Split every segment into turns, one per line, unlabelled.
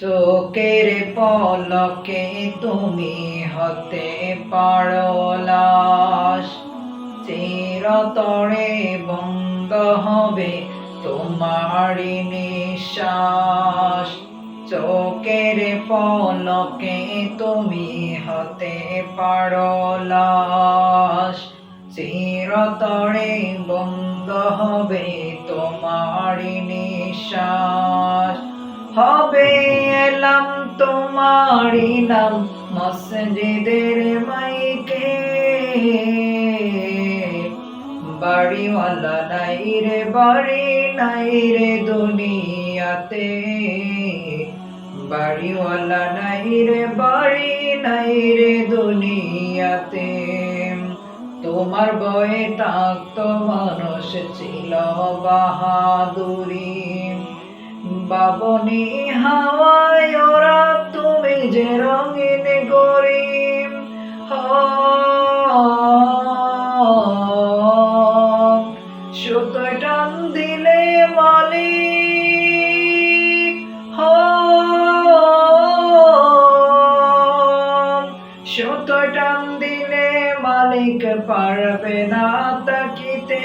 চোখের পলকে তুমি হতে পারো লাশ। চিরতরে বন্ধ হবে তোমারি নিঃশ্বাস। চোখের পলকে তুমি হতে পারো লাশ। চিরতরে বন্ধ হবে তোমারি নিঃশ্বাস। হবে এলাম তোমারি নাম, মসজিদের মাইকে। বাড়িওয়ালা নাই রে, বাড়ি নাই রে দুনিয়াতে। বাড়িওয়ালা নাই রে, বাড়ি নাই রে দুনিয়াতে। তোমার বয়ে থাকতো মানুষ, ছিল বাহাদুরি। বাবনি হাওয়ায়, ওরা তুমি যে রঙিন সুতো টান দিলে টান দিলে মালিক পারবে না তাকিতে।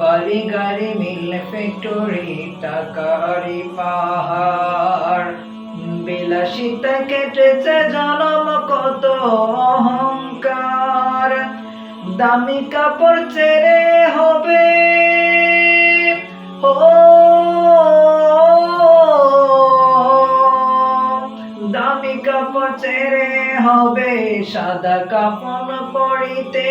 বাড়ি গাড়ি মিল ফ্যাক্টরি টাকারি পাহাড়। বিলাসিতা কেটেছে জনম কত অহংকার। দামি কাপড় ছেড়ে হবে। ও, দামি কাপড় ছেড়ে হবে, সাদা কাপড় পরিতে।